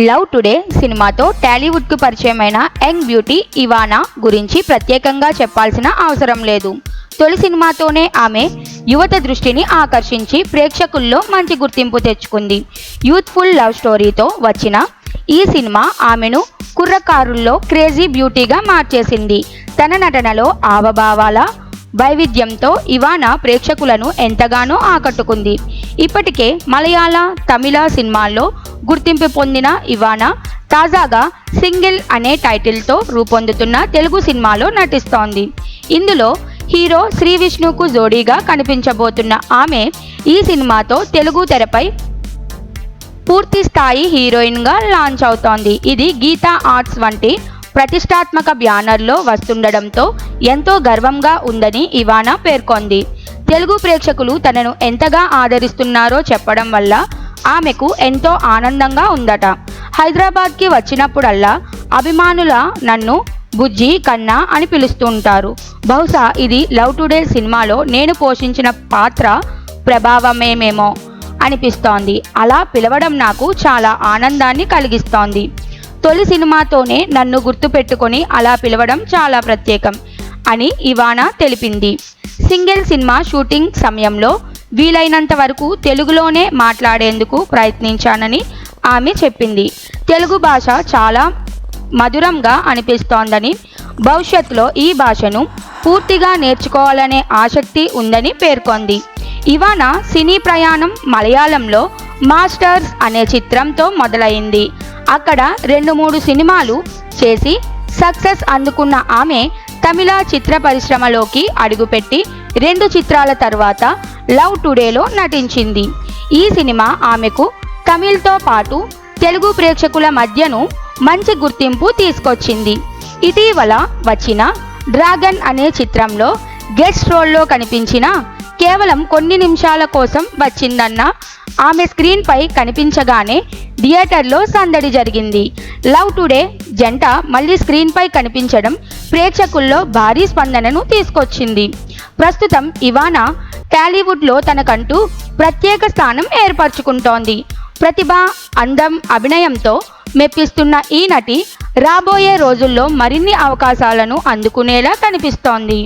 Love today సినిమాతో టాలీవుడ్కు పరిచయమైన young beauty ఇవానా గురించి ప్రత్యేకంగా చెప్పాల్సిన అవసరం లేదు. తొలి సినిమాతోనే ఆమె యువత దృష్టిని ఆకర్షించి ప్రేక్షకుల్లో మంచి గుర్తింపు తెచ్చుకుంది. యూత్ఫుల్ లవ్ స్టోరీతో వచ్చిన ఈ సినిమా ఆమెను కుర్రకారుల్లో క్రేజీ బ్యూటీగా మార్చేసింది. తన నటనలో ఆవభావాల వైవిధ్యంతో ఇవానా ప్రేక్షకులను ఎంతగానో ఆకట్టుకుంది. ఇప్పటికే మలయాళ తమిళ సినిమాల్లో గుర్తింపు పొందిన ఇవానా తాజాగా సింగిల్ అనే టైటిల్తో రూపొందుతున్న తెలుగు సినిమాలో నటిస్తోంది. ఇందులో హీరో శ్రీ విష్ణుకు జోడీగా కనిపించబోతున్న ఆమె ఈ సినిమాతో తెలుగు తెరపై పూర్తి స్థాయి హీరోయిన్గా లాంచ్ అవుతోంది. ఇది గీతా ఆర్ట్స్ వంటి ప్రతిష్టాత్మక బ్యానర్లో వస్తుండడంతో ఎంతో గర్వంగా ఉందని ఇవానా పేర్కొంది. తెలుగు ప్రేక్షకులు తనను ఎంతగా ఆదరిస్తున్నారో చెప్పడం వల్ల ఆమెకు ఎంతో ఆనందంగా ఉందట. హైదరాబాద్కి వచ్చినప్పుడల్లా అభిమానుల నన్ను బుజ్జి కన్నా అని పిలుస్తుంటారు బహుశా ఇది లవ్ టుడే సినిమాలో నేను పోషించిన పాత్ర ప్రభావమేమేమో అనిపిస్తోంది. అలా పిలవడం నాకు చాలా ఆనందాన్ని కలిగిస్తోంది. తొలి సినిమాతోనే నన్ను గుర్తుపెట్టుకొని అలా పిలవడం చాలా ప్రత్యేకం అని ఇవానా తెలిపింది. సింగిల్ సినిమా షూటింగ్ సమయంలో వీలైనంత వరకు తెలుగులోనే మాట్లాడేందుకు ప్రయత్నించానని ఆమె చెప్పింది. తెలుగు భాష చాలా మధురంగా అనిపిస్తోందని భవిష్యత్తులో ఈ భాషను పూర్తిగా నేర్చుకోవాలనే ఆసక్తి ఉందని పేర్కొంది. ఇవాన సినీ ప్రయాణం మలయాళంలో మాస్టర్స్ అనే చిత్రంతో మొదలైంది. అక్కడ రెండు మూడు సినిమాలు చేసి సక్సెస్ అందుకున్న ఆమె తమిళ చిత్ర పరిశ్రమలోకి అడుగుపెట్టి రెండు చిత్రాల తర్వాత లవ్ టుడేలో నటించింది. ఈ సినిమా ఆమెకు తమిళ్తో పాటు తెలుగు ప్రేక్షకుల మధ్యను మంచి గుర్తింపు తీసుకొచ్చింది. ఇటీవల వచ్చిన డ్రాగన్ అనే చిత్రంలో గెస్ట్ రోల్లో కనిపించిన కేవలం కొన్ని నిమిషాల కోసం వచ్చిందన్న. ఆమె స్క్రీన్పై కనిపించగానే థియేటర్లో సందడి జరిగింది. లవ్ టుడే జంట మళ్ళీ స్క్రీన్పై కనిపించడం ప్రేక్షకుల్లో భారీ స్పందనను తీసుకొచ్చింది. ప్రస్తుతం ఇవానా టాలీవుడ్లో తనకంటూ ప్రత్యేక స్థానం ఏర్పరచుకుంటోంది. ప్రతిభ అందం అభినయంతో మెప్పిస్తున్న ఈ నటి రాబోయే రోజుల్లో మరిన్ని అవకాశాలను అందుకునేలా కనిపిస్తోంది.